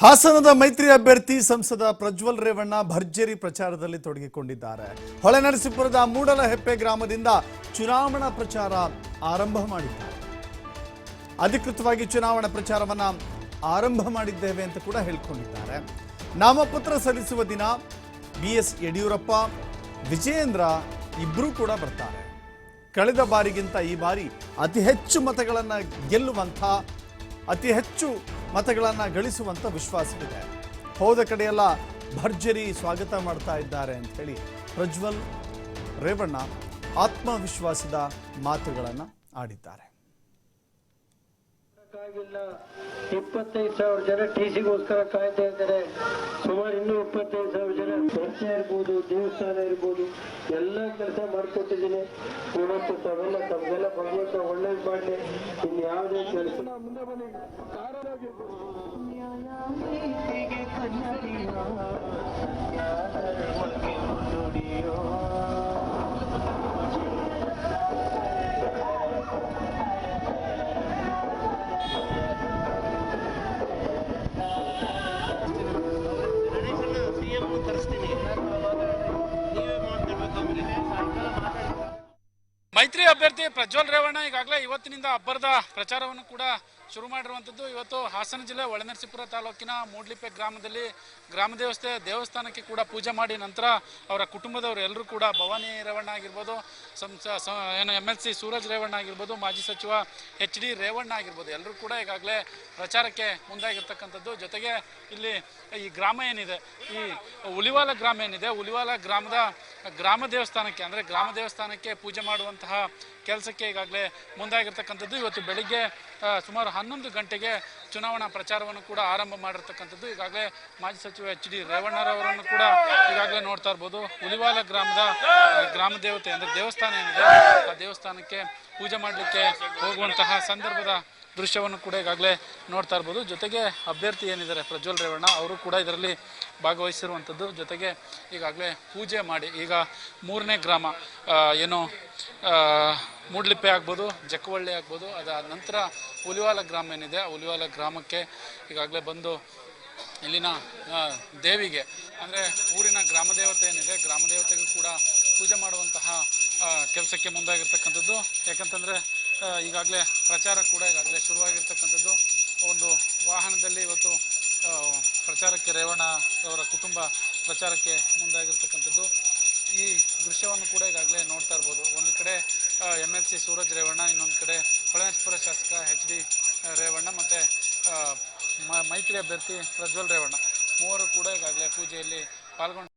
ಹಾಸನದ ಮೈತ್ರಿ ಅಭ್ಯರ್ಥಿ ಸಂಸದ ಪ್ರಜ್ವಲ್ ರೇವಣ್ಣ ಭರ್ಜರಿ ಪ್ರಚಾರದಲ್ಲಿ ತೊಡಗಿಕೊಂಡಿದ್ದಾರೆ. ಹೊಳೆನರಸೀಪುರದ ಮೂಡಲ ಹೆಪ್ಪೆ ಗ್ರಾಮದಿಂದ ಚುನಾವಣಾ ಪ್ರಚಾರ ಆರಂಭ ಮಾಡಿದ್ದಾರೆ. ಅಧಿಕೃತವಾಗಿ ಚುನಾವಣಾ ಪ್ರಚಾರವನ್ನ ಆರಂಭ ಮಾಡಿದ್ದೇವೆ ಅಂತ ಕೂಡ ಹೇಳಿಕೊಂಡಿದ್ದಾರೆ. ನಾಮಪತ್ರ ಸಲ್ಲಿಸುವ ದಿನ ಬಿ ಎಸ್ ಯಡಿಯೂರಪ್ಪ, ವಿಜಯೇಂದ್ರ ಇಬ್ಬರೂ ಕೂಡ ಬರ್ತಾರೆ. ಕಳೆದ ಬಾರಿಗಿಂತ ಈ ಬಾರಿ ಅತಿ ಹೆಚ್ಚು ಮತಗಳನ್ನು ಗೆಲ್ಲುವಂಥ, ಅತಿ ಹೆಚ್ಚು ಮತಗಳನ್ನು ಗಳಿಸುವಂಥ ವಿಶ್ವಾಸವಿದೆ. ಹೋದ ಕಡೆಯೆಲ್ಲ ಭರ್ಜರಿ ಸ್ವಾಗತ ಮಾಡ್ತಾ ಇದ್ದಾರೆ ಅಂತ ಪ್ರಜ್ವಲ್ ರೇವಣ್ಣ ಆತ್ಮವಿಶ್ವಾಸದ ಮಾತುಗಳನ್ನು ಆಡಿದ್ದಾರೆ. ಆಗಿಲ್ಲ. ಇಪ್ಪತ್ತೈದು ಸಾವಿರ ಜನ ಟಿ ಸಿಗೋಸ್ಕರ ಕಾಯ್ತಾ ಇದ್ದಾರೆ. ಸುಮಾರು ಇನ್ನೂ ಇಪ್ಪತ್ತೈದು ಸಾವಿರ ಜನ ಚರ್ಚೆ ಇರ್ಬೋದು ದೇವಸ್ಥಾನ ಇರ್ಬೋದು ಎಲ್ಲ ಕೆಲಸ ಮಾಡಿಕೊಟ್ಟಿದ್ದೀನಿ. ಇವತ್ತು ತಾವೆಲ್ಲ ತಮ್ಗೆಲ್ಲ ಭಗವಂತ ಒಳ್ಳೇದು ಮಾಡಲಿ. ಇನ್ನು ಯಾವುದೇ ಕೆಲಸ ಮುಂದೆ ಬನ್ನಿ. ಮೈತ್ರಿ ಅಭ್ಯರ್ಥಿ ಪ್ರಜ್ವಲ್ ರೇವಣ್ಣ ಈಗಾಗಲೇ ಇವತ್ತಿನಿಂದ ಅಬ್ಬರದ ಪ್ರಚಾರವನ್ನು ಕೂಡ ಶುರು ಮಾಡಿರುವಂಥದ್ದು ಇವತ್ತು ಹಾಸನ ಜಿಲ್ಲೆ ಒಳನರಸೀಪುರ ತಾಲೂಕಿನ ಮೂಡ್ಲಿಪೆ ಗ್ರಾಮದಲ್ಲಿ ಗ್ರಾಮ ದೇವಸ್ಥೆ ದೇವಸ್ಥಾನಕ್ಕೆ ಕೂಡ ಪೂಜೆ ಮಾಡಿ ನಂತರ ಅವರ ಕುಟುಂಬದವರು ಎಲ್ಲರೂ ಕೂಡ ಭವಾನಿ ರೇವಣ್ಣ ಆಗಿರ್ಬೋದು, ಸಂಸ ಏನು M L C Suraj Revanna ಆಗಿರ್ಬೋದು, ಮಾಜಿ ಸಚಿವ ಎಚ್ ಡಿ ರೇವಣ್ಣ ಆಗಿರ್ಬೋದು, ಎಲ್ಲರೂ ಕೂಡ ಈಗಾಗಲೇ ಪ್ರಚಾರಕ್ಕೆ ಮುಂದಾಗಿರ್ತಕ್ಕಂಥದ್ದು. ಜೊತೆಗೆ ಇಲ್ಲಿ ಈ ಗ್ರಾಮ ಏನಿದೆ, ಈ ಉಲಿವಾಲ ಗ್ರಾಮ ಏನಿದೆ, ಉಲಿವಾಲ ಗ್ರಾಮದ, ಗ್ರಾಮ ದೇವಸ್ಥಾನಕ್ಕೆ, ಅಂದರೆ ಗ್ರಾಮ ದೇವಸ್ಥಾನಕ್ಕೆ ಪೂಜೆ ಮಾಡುವಂತಹ ಕೆಲಸಕ್ಕೆ ಈಗಾಗಲೇ ಮುಂದಾಗಿರ್ತಕ್ಕಂಥದ್ದು ಇವತ್ತು ಬೆಳಿಗ್ಗೆ ಸುಮಾರು ಹನ್ನೊಂದು ಗಂಟೆಗೆ ಚುನಾವಣಾ ಪ್ರಚಾರವನ್ನು ಕೂಡ ಆರಂಭ ಮಾಡಿರ್ತಕ್ಕಂಥದ್ದು. ಈಗಾಗಲೇ ಮಾಜಿ ಸಚಿವ ಎಚ್ ಡಿ ರೇವಣ್ಣರವರನ್ನು ಕೂಡ ಈಗಾಗಲೇ ನೋಡ್ತಾ ಇರ್ಬೋದು. ಉಲಿವಾಲ ಗ್ರಾಮದ ಗ್ರಾಮ ದೇವತೆ ಅಂದರೆ ದೇವಸ್ಥಾನ ಏನಿದೆ, ಆ ದೇವಸ್ಥಾನಕ್ಕೆ ಪೂಜೆ ಮಾಡಲಿಕ್ಕೆ ಹೋಗುವಂತಹ ಸಂದರ್ಭದ ದೃಶ್ಯವನ್ನು ಕೂಡ ಈಗಾಗಲೇ ನೋಡ್ತಾ ಇರ್ಬೋದು. ಜೊತೆಗೆ ಅಭ್ಯರ್ಥಿ ಏನಿದ್ದಾರೆ, ಪ್ರಜ್ವಲ್ ರೇವಣ್ಣ ಅವರು ಕೂಡ ಇದರಲ್ಲಿ ಭಾಗವಹಿಸಿರುವಂಥದ್ದು. ಜೊತೆಗೆ ಈಗಾಗಲೇ ಪೂಜೆ ಮಾಡಿ, ಈಗ ಮೂರನೇ ಗ್ರಾಮ ಏನು ಮೂಡ್ಲಿಪ್ಪೆ ಆಗ್ಬೋದು, ಜಕ್ಕವಳ್ಳಿ ಆಗ್ಬೋದು, ಅದಾದ ನಂತರ ಉಲಿವಾಲ ಗ್ರಾಮ ಏನಿದೆ, ಆ ಉಲಿವಾಲ ಗ್ರಾಮಕ್ಕೆ ಈಗಾಗಲೇ ಬಂದು ಇಲ್ಲಿನ ದೇವಿಗೆ, ಅಂದರೆ ಊರಿನ ಗ್ರಾಮ ದೇವತೆ ಏನಿದೆ ಗ್ರಾಮ ದೇವತೆಗೂ ಕೂಡ ಪೂಜೆ ಮಾಡುವಂತಹ ಕೆಲಸಕ್ಕೆ ಮುಂದಾಗಿರ್ತಕ್ಕಂಥದ್ದು. ಯಾಕಂತಂದರೆ ಈಗಾಗಲೇ ಪ್ರಚಾರ ಕೂಡ ಈಗಾಗಲೇ ಶುರುವಾಗಿರ್ತಕ್ಕಂಥದ್ದು. ಒಂದು ವಾಹನದಲ್ಲಿ ಇವತ್ತು ಪ್ರಚಾರಕ್ಕೆ ರೇವಣ್ಣ ಅವರ ಕುಟುಂಬ ಪ್ರಚಾರಕ್ಕೆ ಮುಂದಾಗಿರ್ತಕ್ಕಂಥದ್ದು. ಈ ದೃಶ್ಯವನ್ನು ಕೂಡ ಈಗಾಗಲೇ ನೋಡ್ತಾ ಇರ್ಬೋದು. ಒಂದು ಕಡೆ M L C Suraj Revanna, ಇನ್ನೊಂದು ಕಡೆ ಹೊಳೆನರಸೀಪುರ ಶಾಸಕ ಎಚ್ ಡಿ ರೇವಣ್ಣ ಮತ್ತು ಮೈತ್ರಿ ಅಭ್ಯರ್ಥಿ ಪ್ರಜ್ವಲ್ ರೇವಣ್ಣ. ಮೂವರು ಕೂಡ ಈಗಾಗಲೇ ಪೂಜೆಯಲ್ಲಿ ಪಾಲ್ಗೊಂಡು